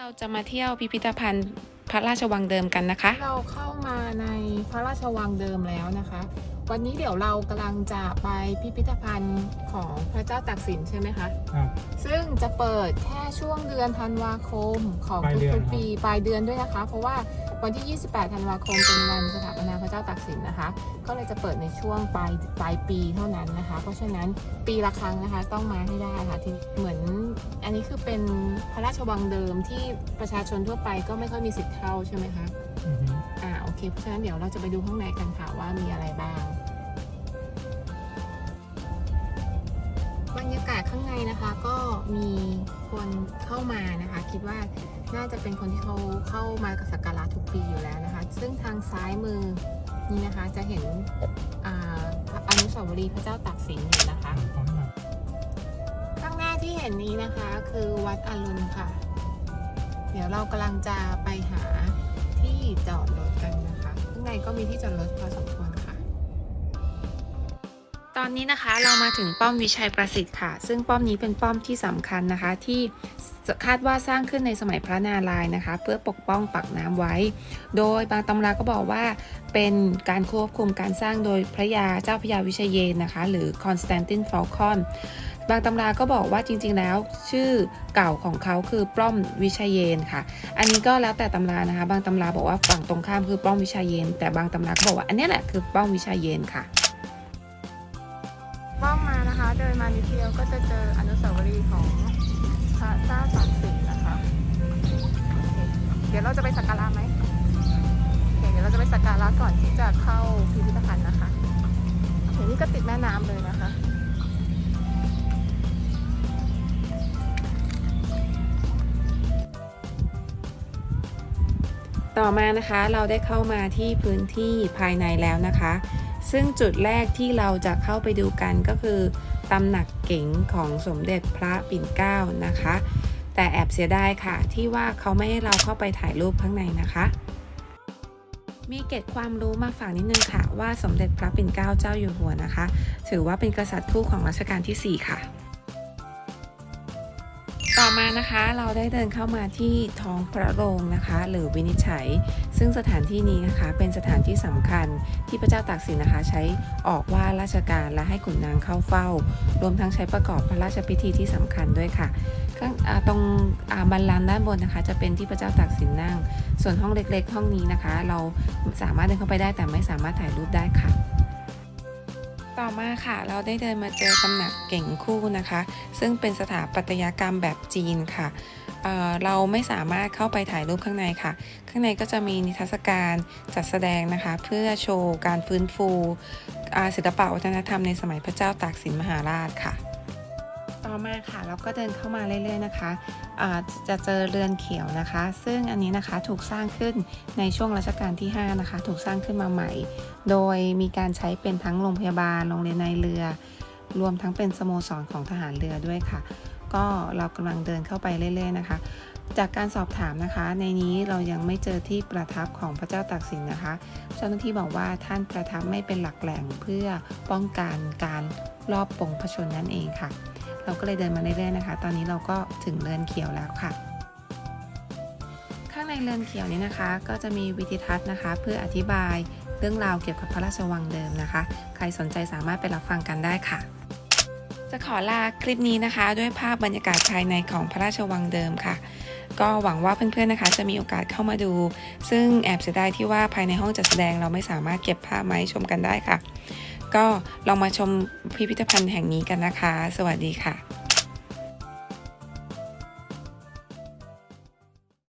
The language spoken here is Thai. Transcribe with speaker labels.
Speaker 1: เราจะมาเที่ยวพิพิธภัณฑ์พระราชวังเดิมกันนะคะ
Speaker 2: เราเข้ามาในพระราชวังเดิมแล้วนะคะ วันนี้เดี๋ยวเรากำลังจะไปพิพิธภัณฑ์ของพระเจ้าตากสินใช่ไหมคะ
Speaker 3: ครับ
Speaker 2: ซึ่งจะเปิดแค่ช่วงเดือนธันวาคมของ
Speaker 3: ปลายเดือน
Speaker 2: ทุก
Speaker 3: ครับ
Speaker 2: ๆปีปลายเดือนด้วยนะคะ เพราะว่า วันที่ 28 ธันวาคมเป็นวันสถาปนาพระเจ้าตากสินนะคะ ก็เลยจะเปิดในช่วงปลายปลายปีเท่านั้นนะคะ เพราะฉะนั้นปีละครั้งนะคะต้องมาให้ได้ค่ะที่เหมือนอันนี้คือเป็นพระราชวังเดิมที่ประชาชนทั่วไปก็ไม่ค่อยมีสิทธิ์เข้าใช่ไหมคะ
Speaker 3: อือฮึ
Speaker 2: อ่าโอเคเพราะฉะนั้นเดี๋ยวเราจะไปดูข้างในกันค่ะว่ามีอะไรบ้าง บรรยากาศข้างในนะคะก็มีคนเข้ามานะคะ คิดว่าน่าจะเป็นคนที่เขาเข้ามาสักการะทุกปีอยู่แล้วนะคะ ซึ่งทางซ้ายมือนี่นะคะจะเห็นออนุสาวรีย์พระเจ้าตากสินอยู่นะคะ ข้างหน้าที่เห็นนี้นะคะคือวัดอรุณค่ะ เดี๋ยวเรากำลังจะไปหาที่จอดรถกันนะคะ ข้างในก็มีที่จอดรถพอสมควรค่ะ
Speaker 1: ตอนนี้นะคะเรามาถึงป้อมวิชัยประสิทธิ์ค่ะ ซึ่งป้อมนี้เป็นป้อมที่สำคัญนะคะ ที่คาดว่าสร้างขึ้นในสมัยพระนารายณ์นะคะ เพื่อปกป้องปักน้ำไว้ โดยบางตำราก็บอกว่าเป็นการควบคุมการสร้างโดยพระยาเจ้าพระยาวิเชยเยนนะคะ หรือคอนสแตนตินฟอลคอนบางตำราก็บอกว่าจริงๆแล้วชื่อเก่าของเขาคือป้อมวิชัยเยนค่ะ อันนี้ก็แล้วแต่ตำรานะคะ บางตำราบอกว่าฝั่งตรงข้ามคือป้อมวิชัยเยน แต่บางตำราก็บอกว่าอันนี้แหละคือป้อมวิชัยเยนค่ะ
Speaker 2: ป้อมมานะคะเดินมานิดเดียวก็จะเจออนุสาวรีย์ของพระเจ้าตากสินนะคะเดี๋ยวเราจะไปสักการะไหมโอเคเดี๋ยวเราจะไปสักการะก่อนที่จะเข้าพิพิธภัณฑ์นะคะโอเคนี่ก็ติดแม่น้ำเลยนะคะ
Speaker 1: ต่อมานะคะเราได้เข้ามาที่พื้นที่ภายในแล้วนะคะ ซึ่งจุดแรกที่เราจะเข้าไปดูกันก็คือตำหนักเก๋งของสมเด็จพระปิ่นเกล้านะคะ แต่แอบเสียดายค่ะ ที่ว่าเขาไม่ให้เราเข้าไปถ่ายรูปข้างในนะคะ มีเกตความรู้มาฝากนิดนึงค่ะ ว่าสมเด็จพระปิ่นเกล้าเจ้าอยู่หัวนะคะ ถือว่าเป็นกษัตริย์คู่ของรัชกาลที่ 4 ค่ะ ต่อมานะคะเราได้เดินเข้ามาที่ท้องพระโรงนะคะ หรือวินิจฉัย ซึ่งสถานที่นี้นะคะเป็นสถานที่สำคัญที่พระเจ้าตากสินนะคะ ใช้ออกว่าราชการและให้ขุนนางเข้าเฝ้า รวมทั้งใช้ประกอบพระราชพิธีที่สำคัญด้วยค่ะตรงบันลังด้านบนนะคะ จะเป็นที่พระเจ้าตากสินนั่ง ส่วนห้องเล็กๆ ห้องนี้นะคะ เราสามารถเดินเข้าไปได้แต่ไม่สามารถถ่ายรูปได้ค่ะ ต่อมาค่ะ เราได้เดินมาเจอตำหนักเก่งคู่นะคะ ซึ่งเป็นสถาปัตยกรรมแบบจีนค่ะเเราไม่สามารถเข้าไปถ่ายรูปข้างในค่ะ ข้างในก็จะมีนิทรรศการจัดแสดงนะคะ เพื่อโชว์การฟื้นฟูศิลปะวัฒนธรรมในสมัยพระเจ้าตากสินมหาราชค่ะ ต่อมาค่ะเราก็เดินเข้ามาเรื่อยๆนะคะอ่าจะเจอเรือนเขียวนะคะ ซึ่งอันนี้นะคะถูกสร้างขึ้นในช่วงรัชกาลที่ 5 นะคะ ถูกสร้างขึ้นมาใหม่ โดยมีการใช้เป็นทั้งโรงพยาบาลโรงเรียนในเรือ รวมทั้งเป็นสโมสรของทหารเรือด้วยค่ะ ก็เรากำลังเดินเข้าไปเรื่อย ๆ นะคะ จากการสอบถามนะคะ ในนี้เรายังไม่เจอที่ประทับของพระเจ้าตากสินนะคะ เจ้าหน้าที่บอกว่าท่านประทับไม่เป็นหลักแหล่งเพื่อป้องกันการลอบปงพระชนนั่นเองค่ะ เราก็เลยเดินมาเรื่อยๆนะคะ ตอนนี้เราก็ถึงเรือนเขียวแล้วค่ะ ข้างในเรือนเขียวนี้นะคะ ก็จะมีวิธีทัศน์นะคะ เพื่ออธิบายเรื่องราวเกี่ยวกับพระราชวังเดิมนะคะ ใครสนใจสามารถไปรับฟังกันได้ค่ะ จะขอลาคลิปนี้นะคะ ด้วยภาพบรรยากาศภายในของพระราชวังเดิมค่ะ ก็หวังว่าเพื่อนๆนะคะ จะมีโอกาสเข้ามาดู ซึ่งแอบเสียดายที่ว่าภายในห้องจัดแสดงเราไม่สามารถเก็บภาพมาให้ชมกันได้ค่ะ ก็ลองมาชมพิพิธภัณฑ์แห่งนี้กันนะคะ สวัสดีค่ะ